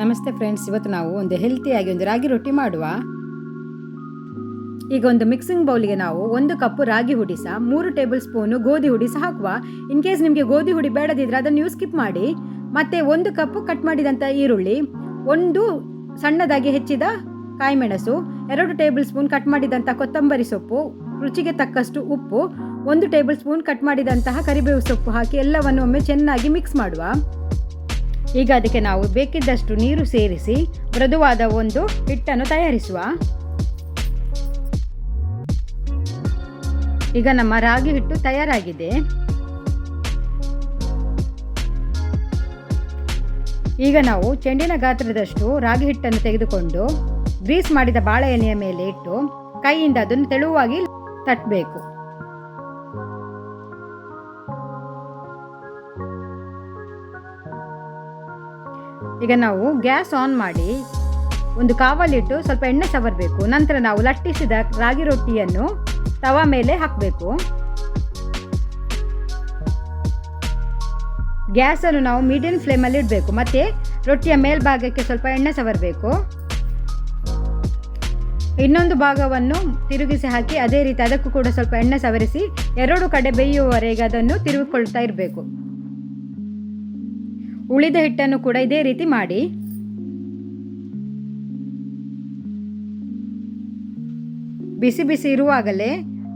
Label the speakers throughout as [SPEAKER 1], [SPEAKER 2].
[SPEAKER 1] ನಮಸ್ತೆ ಫ್ರೆಂಡ್ಸ್ ಇವತ್ತು ನಾವು ಒಂದು ಹೆಲ್ತಿಯಾಗಿ ಒಂದು ರಾಗಿ ರೊಟ್ಟಿ ಮಾಡುವ. ಈಗ ಒಂದು ಮಿಕ್ಸಿಂಗ್ ಬೌಲಿಗೆ ನಾವು ಒಂದು ಕಪ್ಪು ರಾಗಿ ಹುಡಿಸ ಮೂರು ಟೇಬಲ್ ಸ್ಪೂನು ಗೋಧಿ ಹುಡಿಸ ಹಾಕುವ. ಇನ್ ಕೇಸ್ ನಿಮಗೆ ಗೋಧಿ ಹುಡಿ ಬೇಡದಿದ್ರೆ ಅದನ್ನು ನೀವು ಸ್ಕಿಪ್ ಮಾಡಿ. ಮತ್ತೆ ಒಂದು ಕಪ್ಪು ಕಟ್ ಮಾಡಿದಂಥ ಈರುಳ್ಳಿ, ಒಂದು ಸಣ್ಣದಾಗಿ ಹೆಚ್ಚಿದ ಕಾಯಿಮೆಣಸು, ಎರಡು ಟೇಬಲ್ ಸ್ಪೂನ್ ಕಟ್ ಮಾಡಿದಂಥ ಕೊತ್ತಂಬರಿ ಸೊಪ್ಪು, ರುಚಿಗೆ ತಕ್ಕಷ್ಟು ಉಪ್ಪು, ಒಂದು ಟೇಬಲ್ ಸ್ಪೂನ್ ಕಟ್ ಮಾಡಿದಂತಹ ಕರಿಬೇವು ಸೊಪ್ಪು ಹಾಕಿ ಎಲ್ಲವನ್ನು ಒಮ್ಮೆ ಚೆನ್ನಾಗಿ ಮಿಕ್ಸ್ ಮಾಡುವ. ಈಗ ಅದಕ್ಕೆ ನಾವು ಬೇಕಿದ್ದಷ್ಟು ನೀರು ಸೇರಿಸಿ ಮೃದುವಾದ ಒಂದು ಹಿಟ್ಟನ್ನು ತಯಾರಿಸುವ. ಈಗ ನಮ್ಮ ರಾಗಿ ಹಿಟ್ಟು ತಯಾರಾಗಿದೆ. ಈಗ ನಾವು ಚೆಂಡಿನ ಗಾತ್ರದಷ್ಟು ರಾಗಿ ಹಿಟ್ಟನ್ನು ತೆಗೆದುಕೊಂಡು ಗ್ರೀಸ್ ಮಾಡಿದ ಬಾಳೆ ಎಣ್ಣೆಯ ಮೇಲೆ ಇಟ್ಟು ಕೈಯಿಂದ ಅದನ್ನು ತೆಳುವಾಗಿ ತಟ್ಟಬೇಕು. ಈಗ ನಾವು ಗ್ಯಾಸ್ ಆನ್ ಮಾಡಿ ಒಂದು ಕಾವಲಿಟ್ಟು ಸ್ವಲ್ಪ ಎಣ್ಣೆ ಸವರಬೇಕು. ನಂತರ ನಾವು ಲಟ್ಟಿಸಿದ ರಾಗಿ ರೊಟ್ಟಿಯನ್ನು ತವಾ ಮೇಲೆ ಹಾಕಬೇಕು. ಗ್ಯಾಸನ್ನು ನಾವು ಮೀಡಿಯಂ ಫ್ಲೇಮಲ್ಲಿ ಇಡಬೇಕು. ಮತ್ತು ರೊಟ್ಟಿಯ ಮೇಲ್ಭಾಗಕ್ಕೆ ಸ್ವಲ್ಪ ಎಣ್ಣೆ ಸವರಬೇಕು. ಇನ್ನೊಂದು ಭಾಗವನ್ನು ತಿರುಗಿಸಿ ಹಾಕಿ ಅದೇ ರೀತಿ ಅದಕ್ಕೂ ಕೂಡ ಸ್ವಲ್ಪ ಎಣ್ಣೆ ಸವರಿಸಿ ಎರಡು ಕಡೆ ಬೇಯುವವರೆಗೆ ಅದನ್ನು ತಿರುಗಿಕೊಳ್ತಾ ಇರಬೇಕು. ಉಳಿದ ಹಿಟ್ಟನ್ನು ಕೂಡ ಇದೇ ರೀತಿ ಮಾಡಿ. ಬಿಸಿ ಬಿಸಿ ಇರುವಾಗಲೇ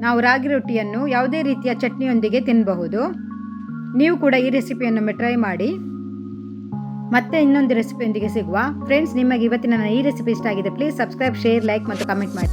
[SPEAKER 1] ನಾವು ರಾಗಿ ರೊಟ್ಟಿಯನ್ನು ಯಾವುದೇ ರೀತಿಯ ಚಟ್ನಿಯೊಂದಿಗೆ ತಿನ್ನಬಹುದು ನೀವು ಕೂಡ ಈ ರೆಸಿಪಿಯನ್ನು ಟ್ರೈ ಮಾಡಿ. ಮತ್ತೆ ಇನ್ನೊಂದು ರೆಸಿಪಿಯೊಂದಿಗೆ ಸಿಗುವ. ಫ್ರೆಂಡ್ಸ್ ನಿಮಗೆ ಇವತ್ತಿನ ಈ ರೆಸಿಪಿ ಇಷ್ಟ ಆಗಿದೆ ಪ್ಲೀಸ್ ಸಬ್ಸ್ಕ್ರೈಬ್ ಶೇರ್ ಲೈಕ್ ಮತ್ತು ಕಮೆಂಟ್ ಮಾಡಿ.